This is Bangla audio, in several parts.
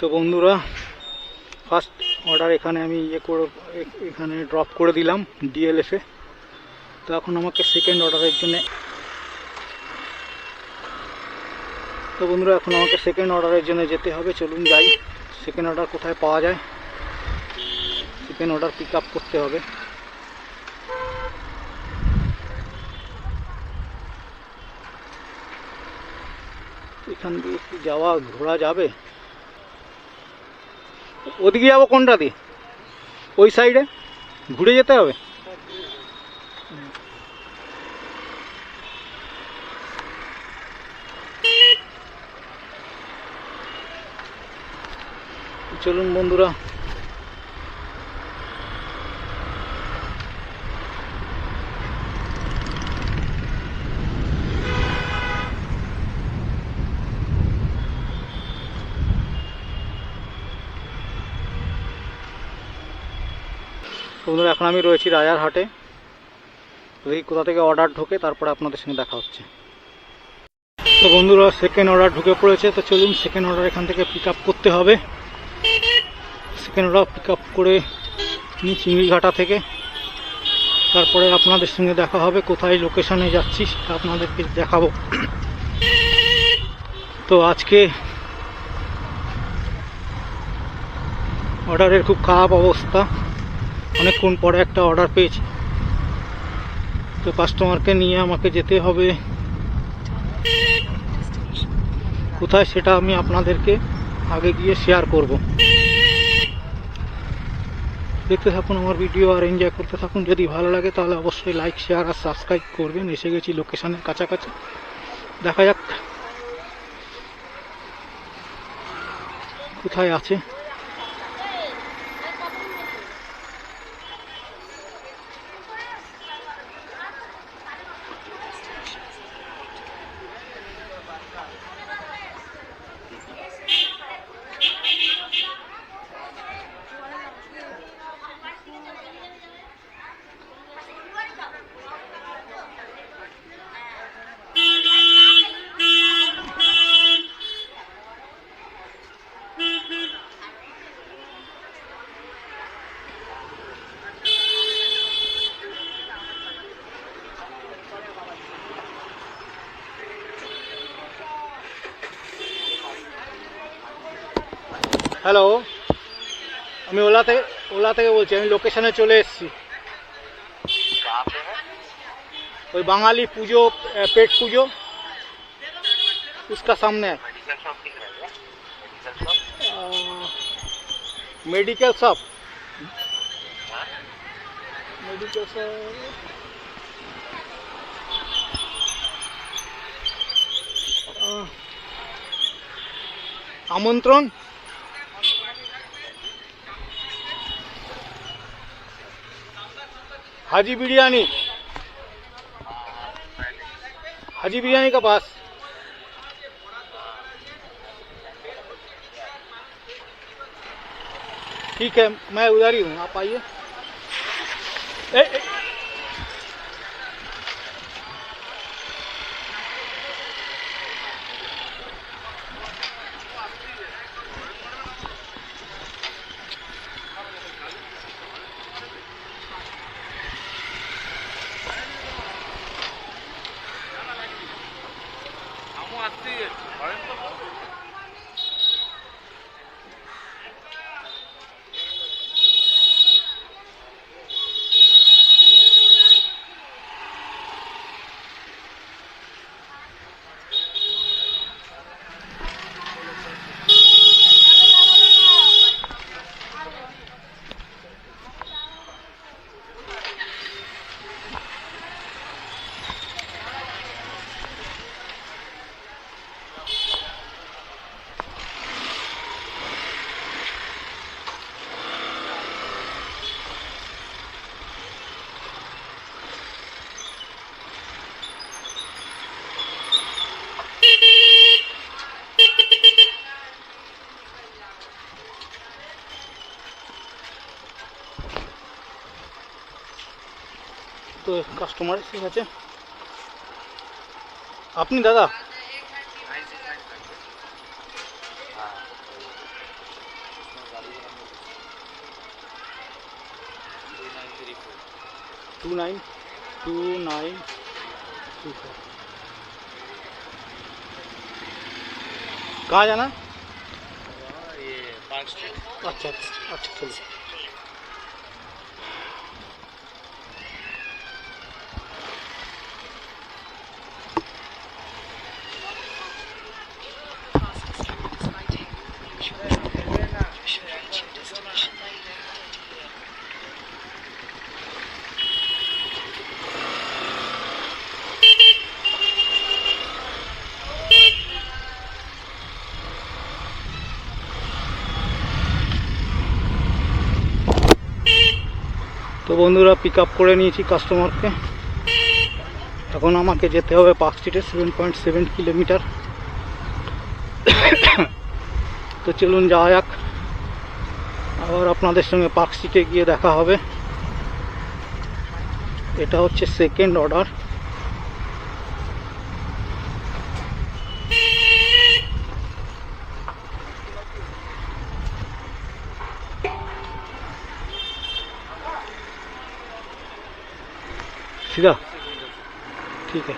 তো বন্ধুরা ফার্স্ট অর্ডার এখানে আমি ইয়ে করে, এখানে ড্রপ করে দিলাম ডিএলএফে তো এখন আমাকে সেকেন্ড অর্ডারের জন্য তো বন্ধুরা, এখন আমাকে সেকেন্ড অর্ডারের জন্য যেতে হবে। চলুন যাই সেকেন্ড অর্ডার কোথায় পাওয়া যায়। সেকেন্ড অর্ডার পিক আপ করতে হবে। এখান দিয়ে কি যাওয়া, ঘোরা যাবে? ওদিকে যাব কোনটা দিয়ে? ওই সাইডে ঘুরে যেতে হবে? চলুন বন্ধুরা তো বন্ধুরা, এখন আমি রয়েছি রাজার হাটে। দেখি কোথা থেকে অর্ডার ঢোকে, তারপরে আপনাদের সঙ্গে দেখা হচ্ছে। তো বন্ধুরা সেকেন্ড অর্ডার ঢুকে পড়েছে, তো চলুন সেকেন্ড অর্ডার এখান থেকে পিক আপ করতে হবে। সেকেন্ড অর্ডার পিক আপ করে নিই চিংড়িঘাটা থেকে। তারপরে আপনাদের সঙ্গে দেখা হবে, কোথায় লোকেশনে যাচ্ছি, সেটা আপনাদেরকে দেখাবো। তো আজকে অর্ডারের খুব খারাপ অবস্থা। অনেকক্ষণ পরে একটা অর্ডার পেয়েছি। তো কাস্টমারকে নিয়ে আমাকে যেতে হবে। কোথায় সেটা আমি আপনাদেরকে আগে গিয়ে শেয়ার করব। দেখতে থাকুন আমার ভিডিও আর এনজয় করতে থাকুন। যদি ভালো লাগে তাহলে অবশ্যই লাইক শেয়ার আর সাবস্ক্রাইব করবেন। এসে গেছি লোকেশনের কাছাকাছি। দেখা যাক। কোথায় আছে? হ্যালো আমি ওলা থেকে ওলা থেকে বলছি আমি লোকেশনে চলে এসেছি ওই বাঙালি পুজো আহ, পেট পুজো उसका सामने है मेडिकल शॉप दिख रहा है क्या मेडिकल मेडिकल शॉप शॉप हाजी बिरयानी। हाजी बिरयानी का पास। ठीक है मैं उधर ही हूँ आप आइए। तो कस्टमर ठीक है अपनी दादा two nine two nine two कहाँ जाना? अच्छा अच्छा अच्छा चलिए। বন্ধুরা পিক আপ করে নিয়েছি কাস্টমারকে এখন আমাকে যেতে হবে পার্ক স্ট্রিটে সেভেন পয়েন্ট সেভেন কিলোমিটার তো চলুন যাওয়া যাক। আবার আপনাদের সঙ্গে পার্ক স্ট্রিটে গিয়ে দেখা হবে। এটা হচ্ছে সেকেন্ড অর্ডার सीधा ठीक है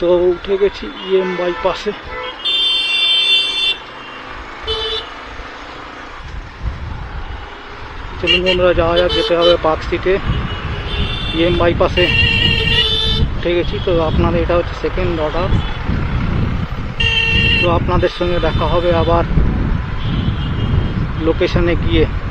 তো উঠে গেছি ইএম বাইপাসে চলুন বন্ধুরা যাওয়া যাক যেতে হবে পার্ক স্ট্রিটে ইএম বাইপাসে উঠে গেছি তো আপনাদের এটা হচ্ছে সেকেন্ড অর্ডার তো আপনাদের সঙ্গে দেখা হবে আবার লোকেশনে গিয়ে বন্ধুরা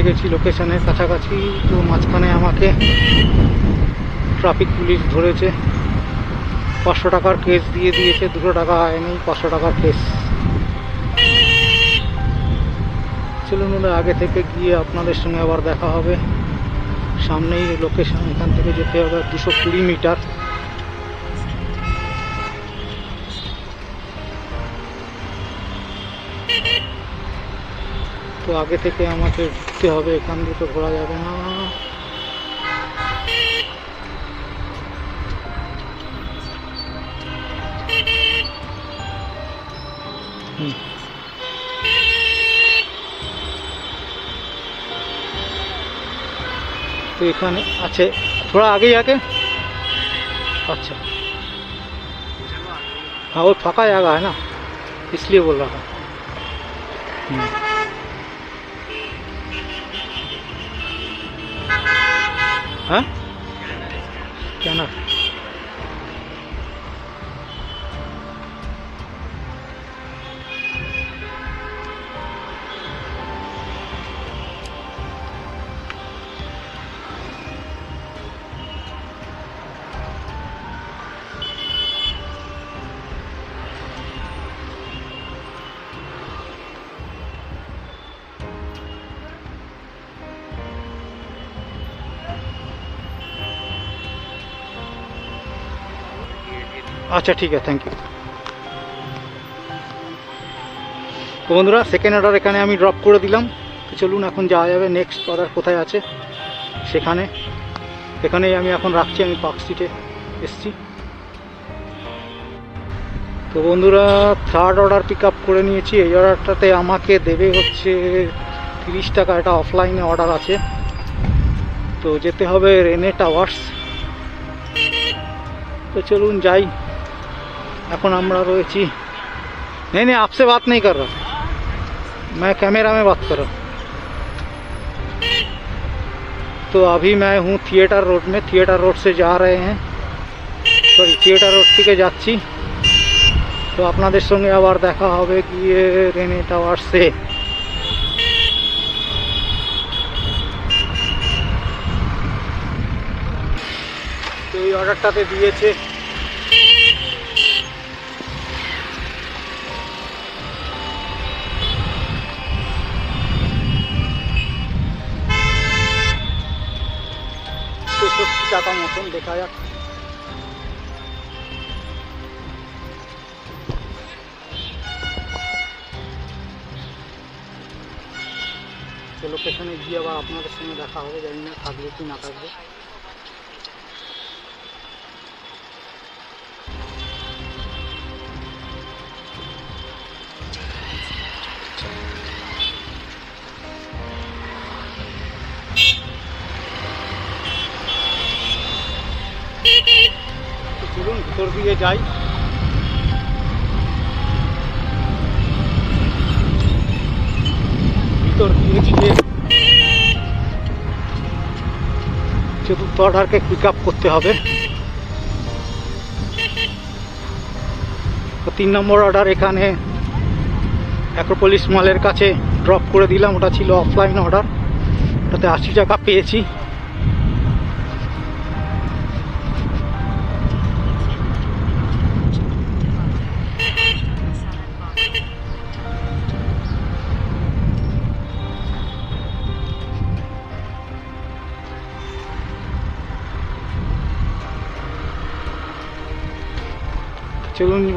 এসে গেছি লোকেশনের কাছাকাছি তো মাঝখানে আমাকে ট্রাফিক পুলিশ ধরেছে। পাঁচশো টাকার কেস দিয়ে দিয়েছে দুশো টাকা আয়নি পাঁচশো টাকার কেস চলুন বন্ধুরা, আগে থেকে গিয়ে আপনাদের সঙ্গে আবার দেখা হবে। সামনেই লোকেশন এখান থেকে যেতে হবে দুশো কুড়ি মিটার। তো আগে থেকে আমাকে ঢুকতে হবে এখান দিয়ে তো ঘোরা যাবে না হুম। तो এখানে আছে थोड़ा आगे जाके अच्छा हाँ वो फका जगह है ना इसलिए बोल रहा था क्या আচ্ছা ঠিক আছে থ্যাংক ইউ তো বন্ধুরা সেকেন্ড অর্ডার এখানে আমি ড্রপ করে দিলাম। তো চলুন এখন যাওয়া যাবে নেক্সট অর্ডার কোথায় আছে? সেখানে। এখানেই আমি এখন রাখছি, আমি পার্ক স্ট্রিটে এসছি। তো বন্ধুরা থার্ড অর্ডার পিক আপ করে নিয়েছি। এই অর্ডারটাতে আমাকে দেবে হচ্ছে তিরিশ টাকা। এটা অফলাইনে অর্ডার আছে। তো যেতে হবে রেনে টাওয়ার্স তো চলুন যাই। এখন আমরা রয়েছি नहीं नहीं आपसे बात नहीं कर रहा मैं कैमरा में बात कर रहा हूँ तो अभी मैं हूँ थिएटर रोड में थिएटर रोड से जा रहे हैं সরি থিয়েটার রোড থেকে যাচ্ছি তো আপনাদের সঙ্গে আবার দেখা হবে গিয়ে রেনে টাওয়ার্সে তো এই অর্ডারটাতে দিয়েছে টাকা মতন দেখা তো লোকেশনে গিয়ে আবার আপনাদের সঙ্গে দেখা হবে, জানি না থাকবে কি না থাকবে। যাই ভিতর চতুর্থ অর্ডারকে পিক আপ করতে হবে। তিন নম্বর অর্ডার এখানে অ্যাক্রোপলিস মলের কাছে ড্রপ করে দিলাম। ওটা ছিল অফলাইন অর্ডার ওটাতে আশি টাকা পেয়েছি।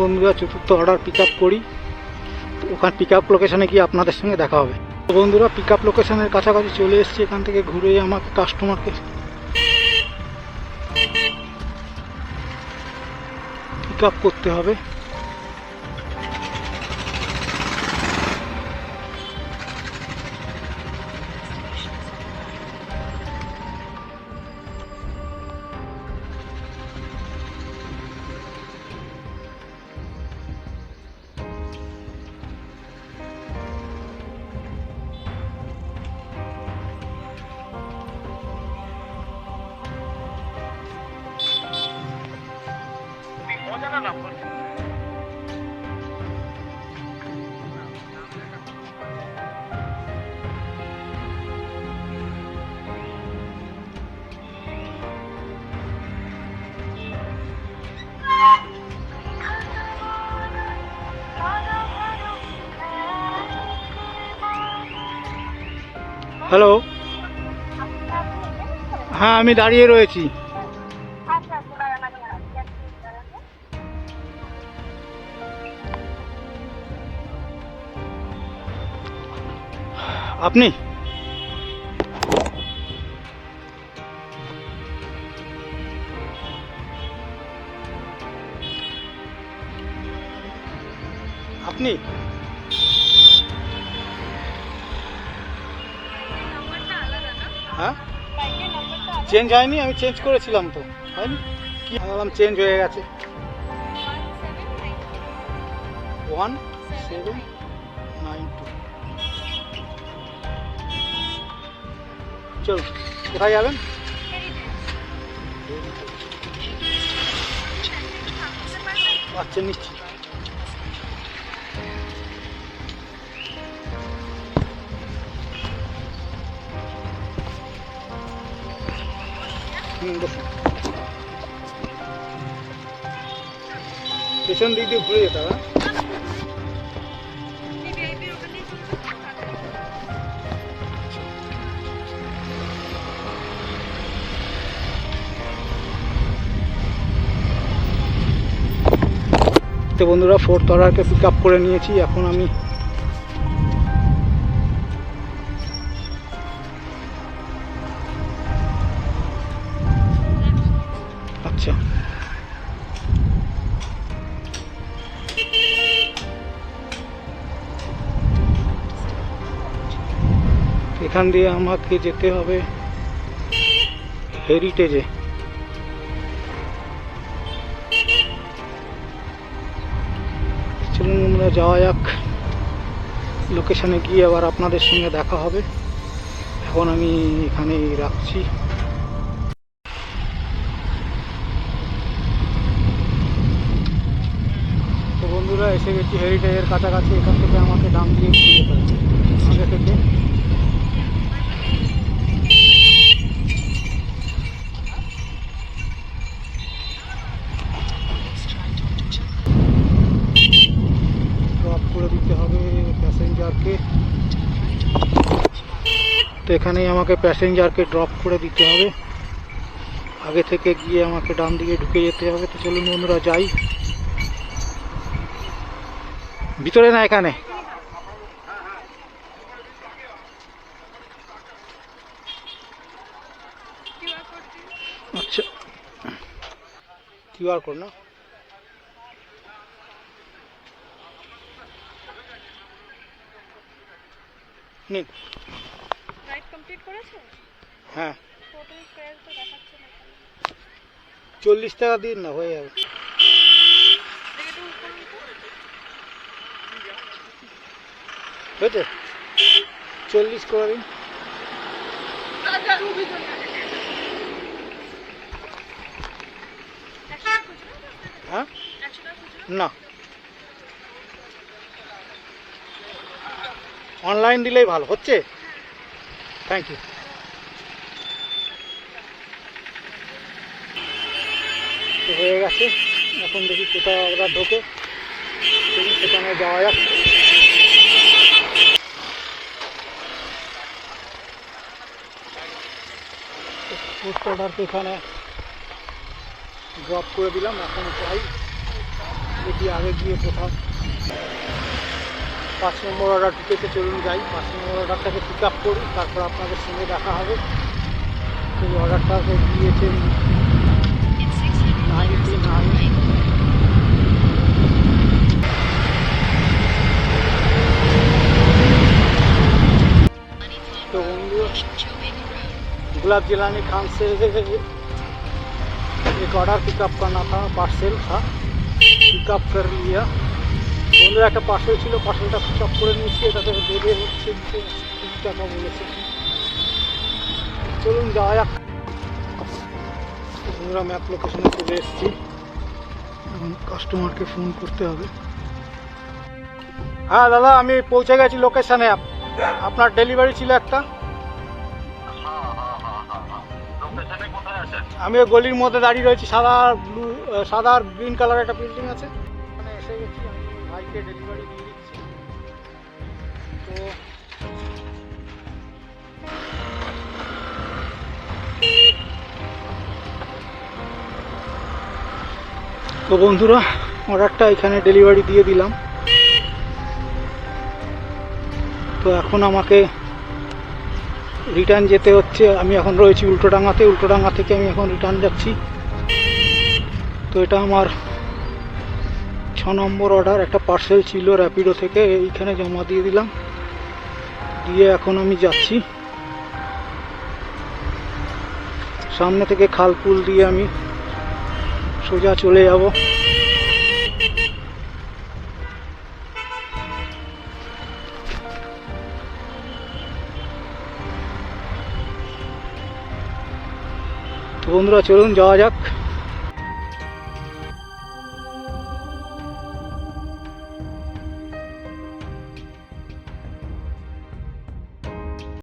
বন্ধুরা, চতুর্থ অর্ডার পিক করি। ওখানে পিক আপ লোকেশানে গিয়ে আপনাদের সঙ্গে দেখা হবে। বন্ধুরা পিক আপ লোকেশানের কাছাকাছি চলে এসেছি, এখান থেকে ঘুরে আমাকে কাস্টমারকে পিক আপ করতে হবে। হ্যালো হ্যাঁ আমি দাঁড়িয়ে রয়েছি। আপনি? আপনি? হ্যাঁ? চেঞ্জ হয়নি? আমি চেঞ্জ করেছিলাম তো। হয়নি? কি বললাম চেঞ্জ হয়ে গেছে। ওয়ান সেভেন নাইন টু চল, কোথায় যাবেন? আচ্ছা নিচ্ছি পেছন দিক দিয়ে ঘুরে যেতে হ্যাঁ? তো বন্ধুরা, ফোর্থ অর্ডারকে পিক আপ করে নিয়েছি এখন আমি এখান দিয়ে আমাকে যেতে হবে হেরিটেজে চলুন আমরা যাওয়া যাক। লোকেশনে গিয়ে আবার আপনাদের সঙ্গে দেখা হবে। এখন আমি এখানেই রাখছি। বন্ধুরা, এসে গেছি হেরিটেজের কাছাকাছি। এখান থেকে আমাকে ডাম দিয়ে ঘুরে যেতে আগে থেকে ড্রপ করে দিতে হবে প্যাসেঞ্জারকে তো এখানেই আমাকে প্যাসেঞ্জারকে ড্রপ করে দিতে হবে। আগে থেকে গিয়ে আমাকে ডান দিকে ঢুকে যেতে হবে। তো চলুন বন্ধুরা, যাই। ভিতরে না, এখানে। আচ্ছা। কিউআর কোড না? নিন। কমপ্লিট করেছে? হ্যাঁ। টোটাল প্রাইস তো দেখাচ্ছে না চল্লিশ টাকা দিন না হয়ে যাবে। হয়েছে? চল্লিশ করে দিন? হ্যাঁ? না? অনলাইন দিলেই ভালো। হচ্ছে? থ্যাংক ইউ হয়ে গেছে এখন দেখি কোথাও ওরা ঢোকে দেখি সেখানে যাওয়া যাক পোস্ট অর্ডারকে এখানে ড্রপ করে দিলাম এখন যাই দেখি আগে গিয়ে কোথাও পাঁচ নম্বর অর্ডার ঢুকেতে চলুন যাই পাঁচ নম্বর অর্ডারটাকে পিক আপ করি তারপর আপনাদের সঙ্গে দেখা হবে সেই অর্ডারটাকে দিয়েছে নাইনটি নাইন तो बंधु गुलाब जिलानी खान से एक ऑर्डर पिकअप करना था पार्सल था পিকআপ করে লিয়া বন্ধুরা, একটা পার্সেল ছিল পার্সেলটা পিকআপ করে নিয়েছি এটাতে দেবে হচ্ছে টাকা বলেছে। চলুন যাওয়া যাক। বন্ধুরা ম্যাপ লোকেশনে চলে এসেছি। এখন কাস্টমারকে ফোন করতে হবে। হ্যাঁ দাদা, আমি পৌঁছে গেছি লোকেশনে আপনার ডেলিভারি ছিল একটা। আমি ওই গলির মধ্যে দাঁড়িয়ে রয়েছি, সাদা ব্লু সাদা আর গ্রিন কালার একটা বিল্ডিং আছে। এসে গেছি ভাইকে ডেলিভারি দিয়ে দিচ্ছি তো তো বন্ধুরা অর্ডারটা এখানে ডেলিভারি দিয়ে দিলাম। তো এখন আমাকে রিটার্ন যেতে হচ্ছে। আমি এখন রয়েছি উল্টোডাঙ্গাতে। উল্টোডাঙ্গা থেকে আমি এখন রিটার্ন যাচ্ছি। তো এটা আমার ছ নম্বর অর্ডার একটা পার্সেল ছিল র্যাপিডো থেকে, এইখানে জমা দিয়ে দিলাম। দিয়ে এখন আমি যাচ্ছি। সামনে থেকে খালপুল দিয়ে আমি সোজা চলে যাব। তো বন্ধুরা, চলুন যাওয়া যাক।